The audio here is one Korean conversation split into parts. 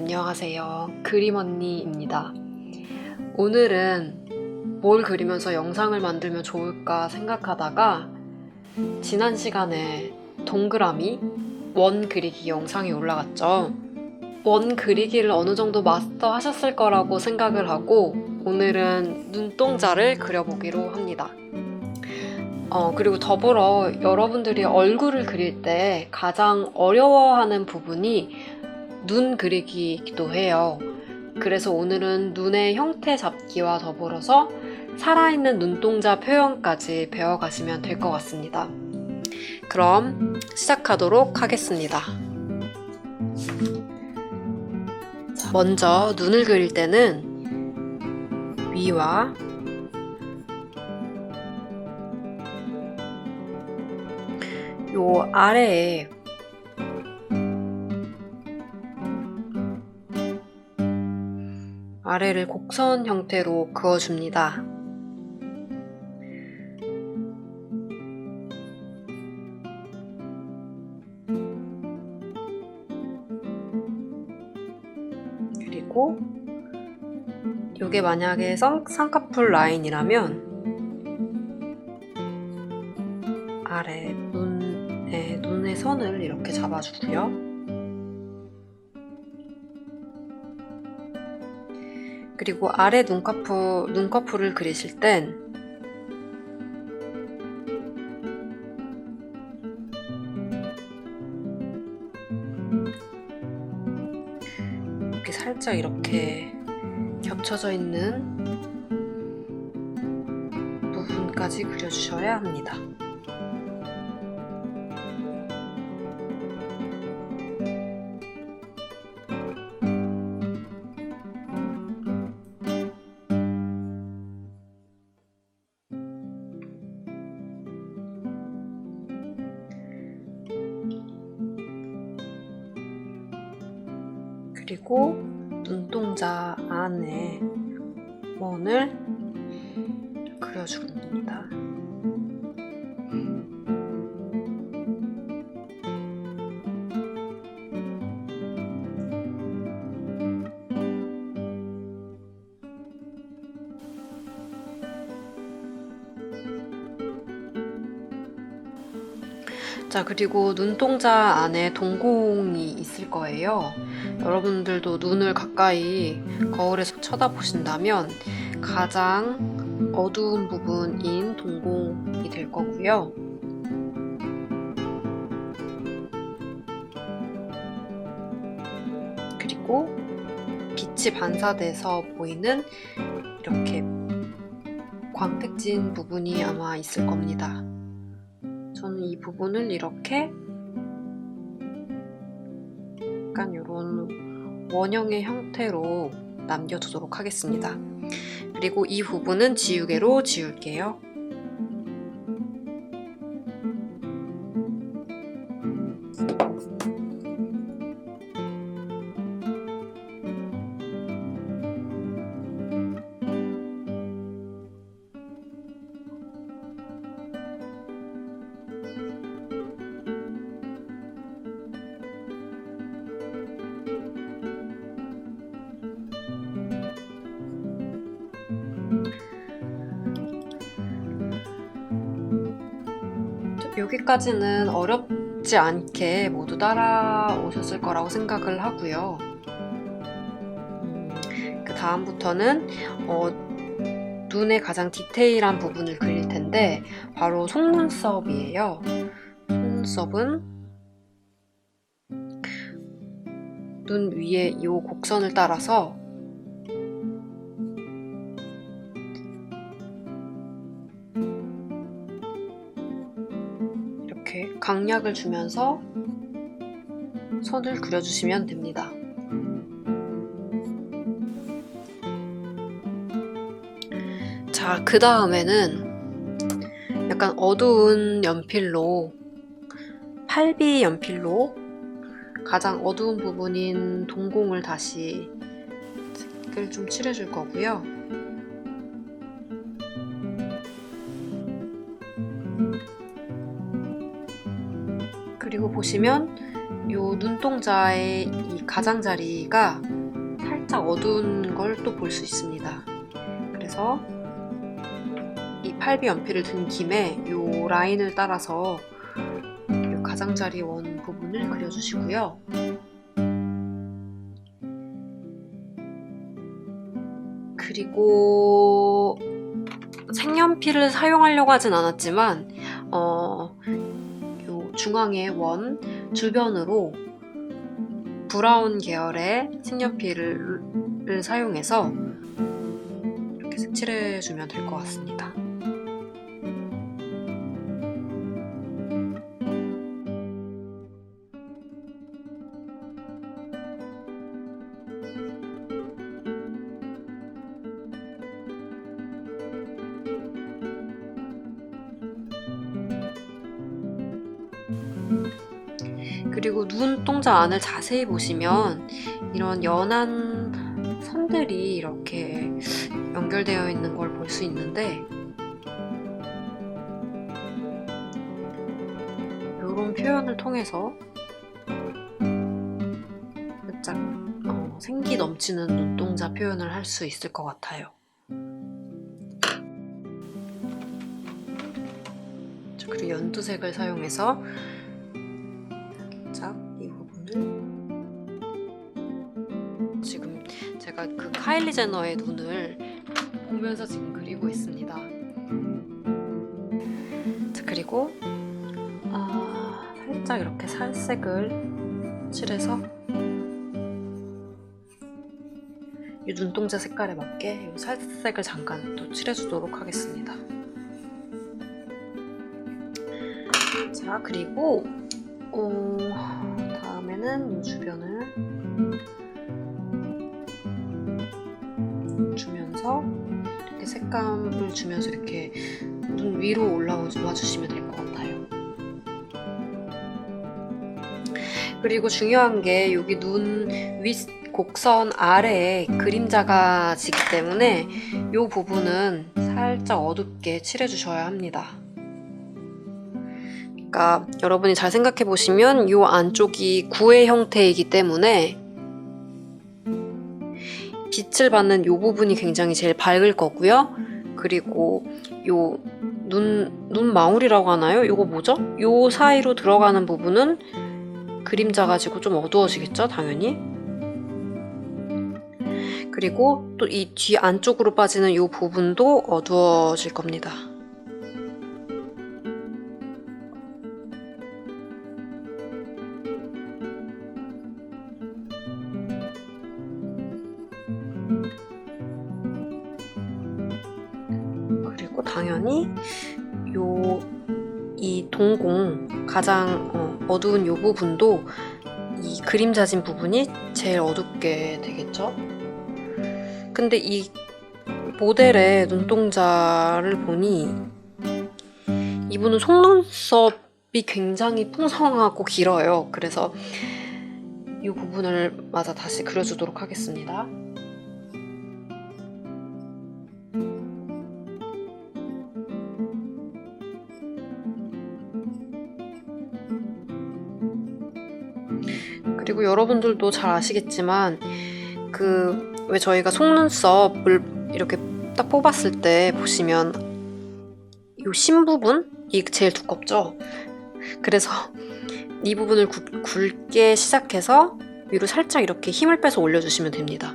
안녕하세요. 그림 언니입니다. 오늘은 뭘 그리면서 영상을 만들면 좋을까 생각하다가 지난 시간에 동그라미 원 그리기 영상이 올라갔죠. 원 그리기를 어느 정도 마스터 하셨을 거라고 생각을 하고 오늘은 눈동자를 그려보기로 합니다. 어, 그리고 더불어 여러분들이 얼굴을 그릴 때 가장 어려워하는 부분이 눈 그리기이기도 해요. 그래서 오늘은 눈의 형태 잡기와 더불어서 살아있는 눈동자 표현까지 배워가시면 될 것 같습니다. 그럼 시작하도록 하겠습니다. 자, 먼저 눈을 그릴 때는 위와 요 아래에 아래를 곡선 형태로 그어줍니다. 그리고 이게 만약에 쌍, 쌍꺼풀 라인이라면 아래 눈에 눈의 선을 이렇게 잡아주고요. 그리고 아래 눈꺼풀 눈꺼풀을 그리실 땐 이렇게 살짝 이렇게 겹쳐져 있는 부분까지 그려주셔야 합니다. 안에 원을 그려줍니다. 자, 그리고 눈동자 안에 동공이 있을 거예요. 여러분들도 눈을 가까이 거울에서 쳐다보신다면 가장 어두운 부분인 동공이 될 거고요. 그리고 빛이 반사돼서 보이는 이렇게 광택진 부분이 아마 있을 겁니다. 저는 이 부분을 이렇게 약간 이런 원형의 형태로 남겨두도록 하겠습니다. 그리고 이 부분은 지우개로 지울게요. 여기까지는 어렵지 않게 모두 따라오셨을 거라고 생각을 하고요. 음, 그 다음부터는 어, 눈의 가장 디테일한 부분을 그릴 텐데 바로 속눈썹이에요. 속눈썹은 눈 위에 이 곡선을 따라서 강약을 주면서 선을 그려주시면 됩니다. 자, 그 다음에는 약간 어두운 연필로, 8B 연필로 가장 어두운 부분인 동공을 다시 색을 좀 칠해줄 거고요. 보시면 요 눈동자의 이 가장자리가 살짝 어두운 걸 또 볼 수 있습니다. 그래서 이 팔비 연필을 든 김에 이 라인을 따라서 이 가장자리 원 부분을 그려주시고요. 그리고 색연필을 사용하려고 하진 않았지만 어, 요 중앙의 원 주변으로 브라운 계열의 색연필을 사용해서 이렇게 색칠해 주면 될 것 같습니다. 눈동자 안을 자세히 보시면 이런 연한 선들이 이렇게 연결되어 있는 걸 볼 수 있는데 이런 표현을 통해서 살짝 어, 생기 넘치는 눈동자 표현을 할 수 있을 것 같아요. 자, 그리고 연두색을 사용해서 카일리 제너의 눈을 보면서 지금 그리고 있습니다. 자, 그리고 아, 살짝 이렇게 살색을 칠해서 이 눈동자 색깔에 맞게 이 살색을 잠깐 또 칠해주도록 하겠습니다. 자, 그리고 어, 다음에는 이 주변을 주면서 이렇게 색감을 주면서 이렇게 눈 위로 올라와 주시면 될 것 같아요. 그리고 중요한 게 여기 눈윗 곡선 아래에 그림자가 지기 때문에 이 부분은 살짝 어둡게 칠해주셔야 합니다. 그러니까 여러분이 잘 생각해 보시면 이 안쪽이 구의 형태이기 때문에 빛을 받는 이 부분이 굉장히 제일 밝을 거고요. 그리고 요 눈, 눈망울이라고 하나요? 이거 뭐죠? 요 사이로 들어가는 부분은 그림자 가지고 좀 어두워지겠죠? 당연히. 그리고 또 이 뒤 안쪽으로 빠지는 이 부분도 어두워질 겁니다. 가장 어, 어두운 요 부분도 이 그림자진 부분이 제일 어둡게 되겠죠. 근데 이 모델의 눈동자를 보니 이분은 속눈썹이 굉장히 풍성하고 길어요. 그래서 이 부분을 마저 다시 그려주도록 하겠습니다. 그리고 여러분들도 잘 아시겠지만 그 왜 저희가 속눈썹을 이렇게 딱 뽑았을 때 보시면 이 심 부분 이 제일 두껍죠. 그래서 이 부분을 굵, 굵게 시작해서 위로 살짝 이렇게 힘을 빼서 올려주시면 됩니다.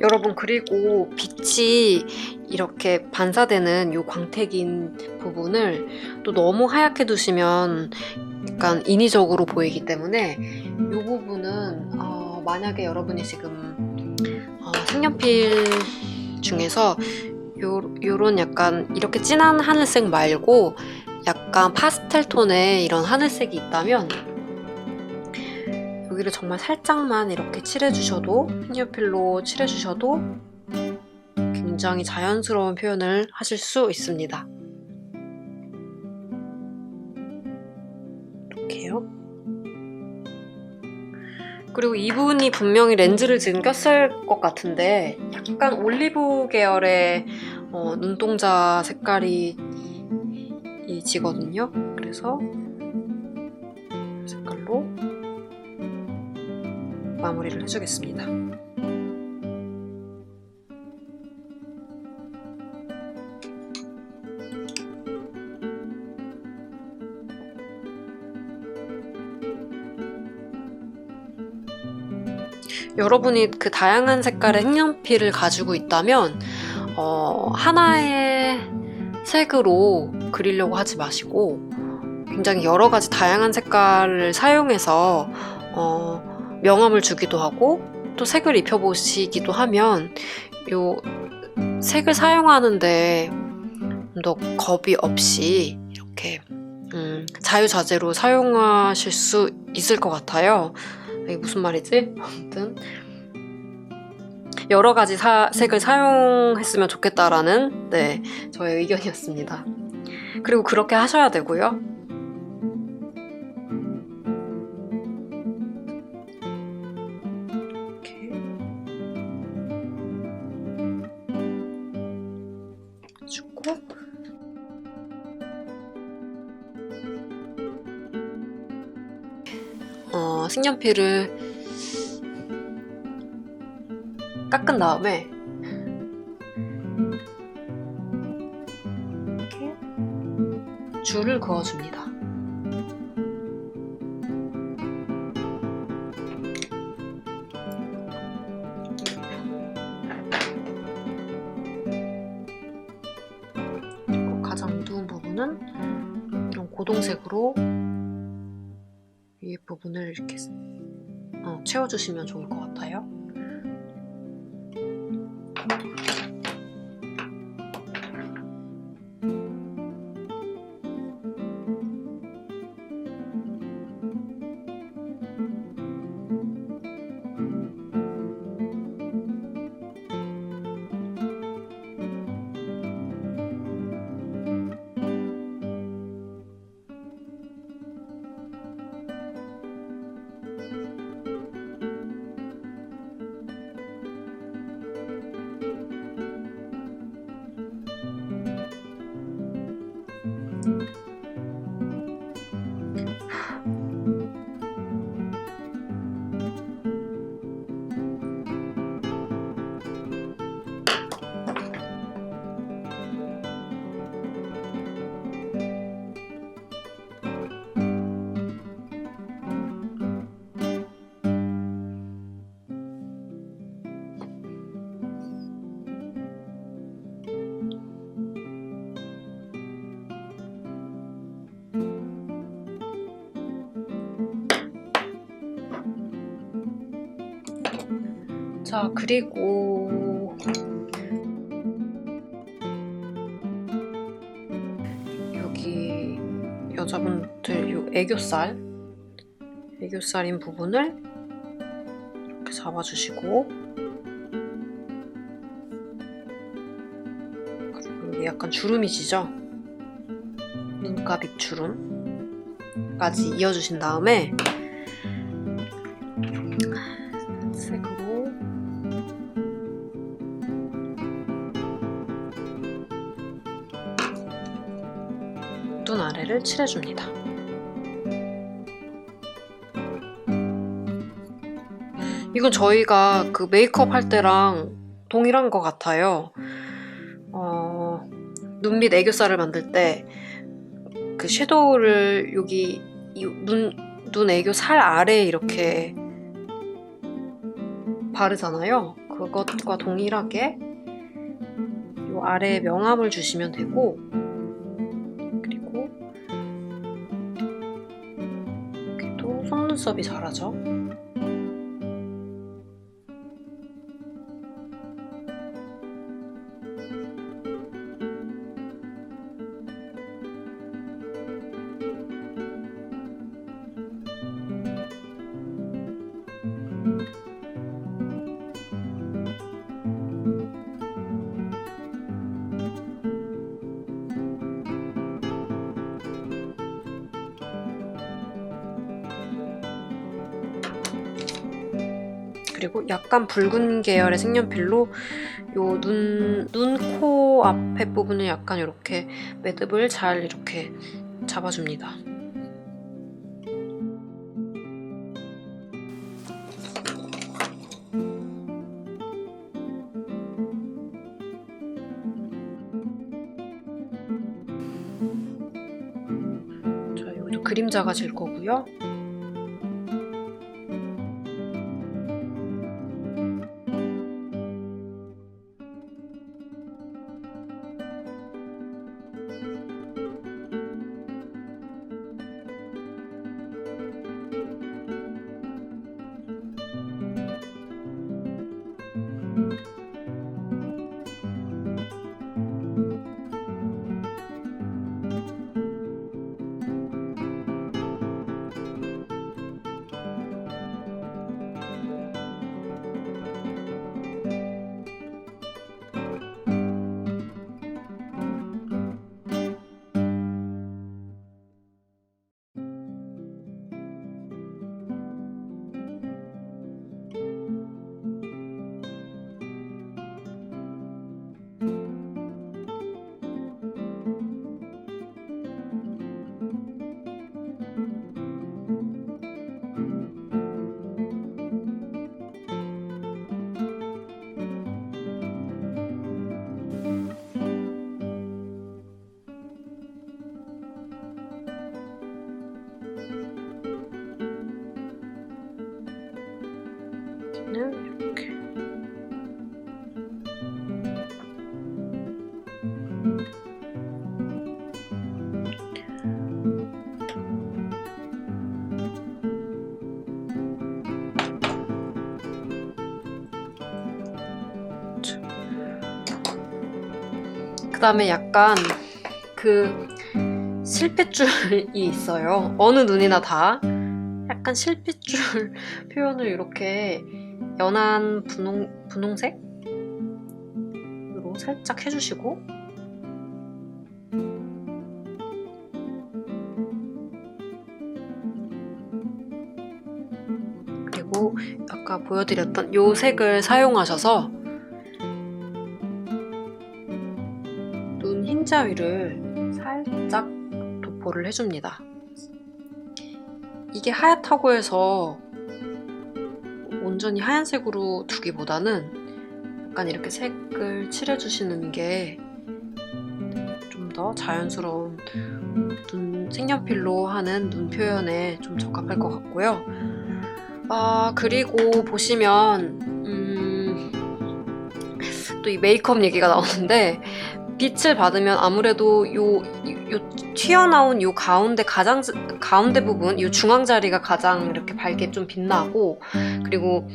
여러분 그리고 빛이 이렇게 반사되는 요 광택인 부분을 또 너무 하얗게 두시면 약간 인위적으로 보이기 때문에 요 부분은 어, 만약에 여러분이 지금 어, 색연필 중에서 요, 요런 약간 이렇게 진한 하늘색 말고 약간 파스텔 톤의 이런 하늘색이 있다면 여기를 정말 살짝만 이렇게 칠해주셔도 색연필로 칠해주셔도 굉장히 자연스러운 표현을 하실 수 있습니다. 이렇게요. 그리고 이분이 분명히 렌즈를 지금 꼈을 것 같은데 약간 올리브 계열의 어, 눈동자 색깔이 이 지거든요. 그래서 색깔로 마무리를 해주겠습니다. 여러분이 그 다양한 색깔의 색연필을 가지고 있다면 어, 하나의 색으로 그리려고 하지 마시고 굉장히 여러 가지 다양한 색깔을 사용해서 어, 명암을 주기도 하고 또 색을 입혀보시기도 하면 요 색을 사용하는데 좀더 겁이 없이 이렇게 음, 자유자재로 사용하실 수 있을 것 같아요. 이게 무슨 말이지? 아무튼 여러 가지 사- 색을 사용했으면 좋겠다라는 네 저의 의견이었습니다. 그리고 그렇게 하셔야 되고요. 색연필을 깎은 다음에 이렇게 줄을 그어줍니다. 가장 어두운 부분은 이런 고동색으로 위 부분을 이렇게 어, 채워주시면 좋을 것 같아요. 자, 그리고 여기 여자분들 요 애교살 애교살인 부분을 이렇게 잡아주시고 그리고 여기 약간 주름이 지죠? 눈가빅 주름까지 이어주신 다음에 눈 아래를 칠해줍니다. 이건 저희가 그 메이크업 할 때랑 동일한 것 같아요. 어, 눈 밑 애교살을 만들 때 그 섀도우를 여기 이 눈, 눈 애교 살 아래에 이렇게 바르잖아요. 그것과 동일하게 요 아래에 명암을 주시면 되고 속눈썹이 자라죠. 약간 붉은 계열의 색연필로 요 눈, 눈, 코 앞에 부분을 약간 이렇게 매듭을 잘 이렇게 잡아줍니다. 자, 여기도 그림자가 질 거고요. 그 다음에 약간 그 실핏줄이 있어요. 어느 눈이나 다. 약간 실핏줄 표현을 이렇게 연한 분홍, 분홍색으로 살짝 해주시고. 그리고 아까 보여드렸던 요 색을 사용하셔서 눈 흰자 위를 살짝 도포를 해줍니다. 이게 하얗다고 해서 온전히 하얀색으로 두기보다는 약간 이렇게 색을 칠해주시는 게 좀 더 자연스러운 눈 색연필로 하는 눈 표현에 좀 적합할 것 같고요. 아 그리고 보시면 음, 또 이 메이크업 얘기가 나오는데 빛을 받으면 아무래도 요, 요 튀어나온 요 가운데 가장 가운데 부분 요 중앙 자리가 가장 이렇게 밝게 좀 빛나고 그리고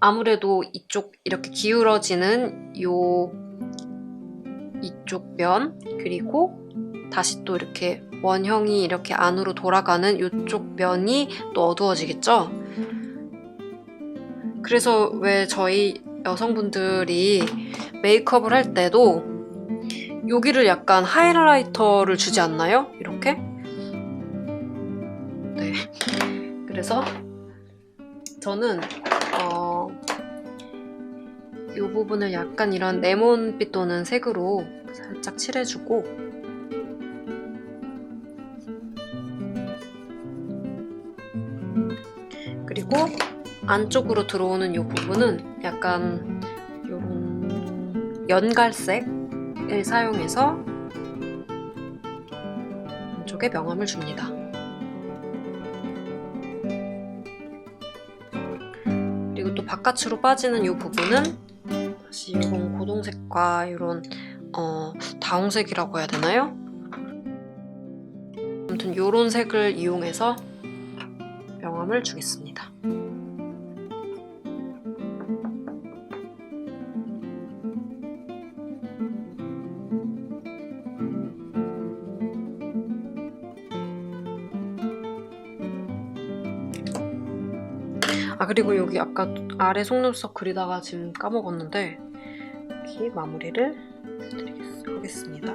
아무래도 이쪽 이렇게 기울어지는 요 이쪽 면 그리고 다시 또 이렇게 원형이 이렇게 안으로 돌아가는 이쪽 면이 또 어두워지겠죠? 그래서 왜 저희 여성분들이 메이크업을 할 때도 여기를 약간 하이라이터를 주지 않나요? 이렇게? 네. 그래서 저는 어, 이 부분을 약간 이런 레몬빛 도는 색으로 살짝 칠해주고 그리고 안쪽으로 들어오는 이 부분은 약간 이런 연갈색 을 사용해서 이쪽에 명암을 줍니다. 그리고 또 바깥으로 빠지는 이 부분은 다시 이런 고동색과 이런 어, 다홍색이라고 해야 되나요? 아무튼 이런 색을 이용해서 명암을 주겠습니다. 그리고 여기 아까 아래 속눈썹 그리다가 지금 까먹었는데 여기 마무리를 해드리겠습니다.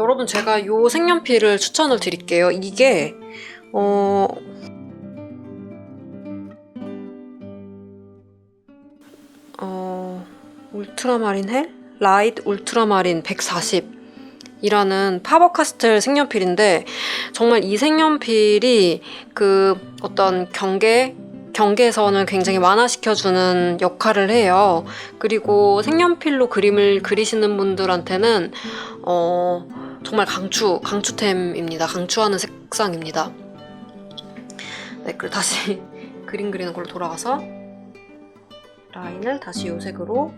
여러분 제가 이 색연필을 추천을 드릴게요. 이게 어 어, 울트라마린 헬? 라이트 울트라마린 140 이라는 파버카스텔 색연필인데 정말 이 색연필이 그 어떤 경계 경계선을 굉장히 완화시켜주는 역할을 해요. 그리고 색연필로 그림을 그리시는 분들한테는 어, 정말 강추 강추템입니다. 강추하는 색상입니다. 네, 그리고 다시 그림 그리는 걸로 돌아가서 라인을 다시 이 색으로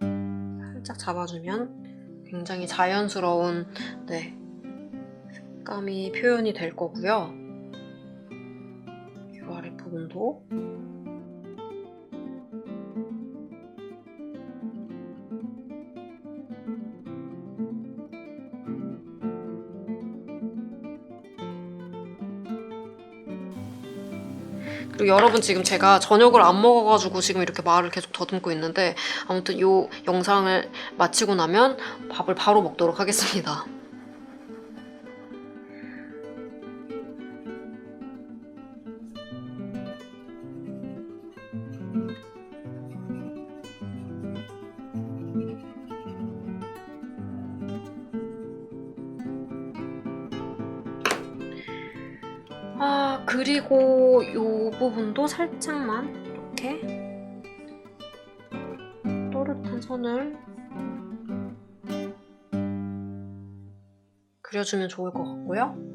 살짝 잡아주면 굉장히 자연스러운 네, 색감이 표현이 될 거고요. 이 아래 부분도 여러분 지금 제가 저녁을 안 먹어가지고 지금 이렇게 말을 계속 더듬고 있는데 아무튼 이 영상을 마치고 나면 밥을 바로 먹도록 하겠습니다. 그리고 이 부분도 살짝만 이렇게 또렷한 선을 그려주면 좋을 것 같고요.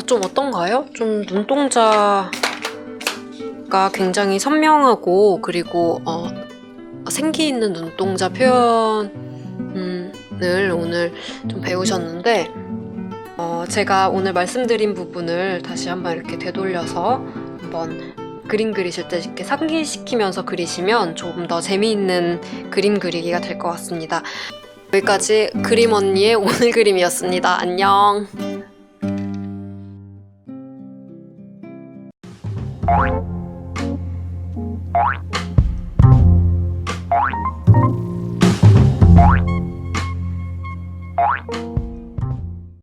자, 좀 어떤가요? 좀 눈동자가 굉장히 선명하고 그리고 어, 생기 있는 눈동자 표현을 오늘 좀 배우셨는데 어, 제가 오늘 말씀드린 부분을 다시 한번 이렇게 되돌려서 한번 그림 그리실 때 이렇게 상기시키면서 그리시면 조금 더 재미있는 그림 그리기가 될 것 같습니다. 여기까지 그림 언니의 오늘 그림이었습니다. 안녕.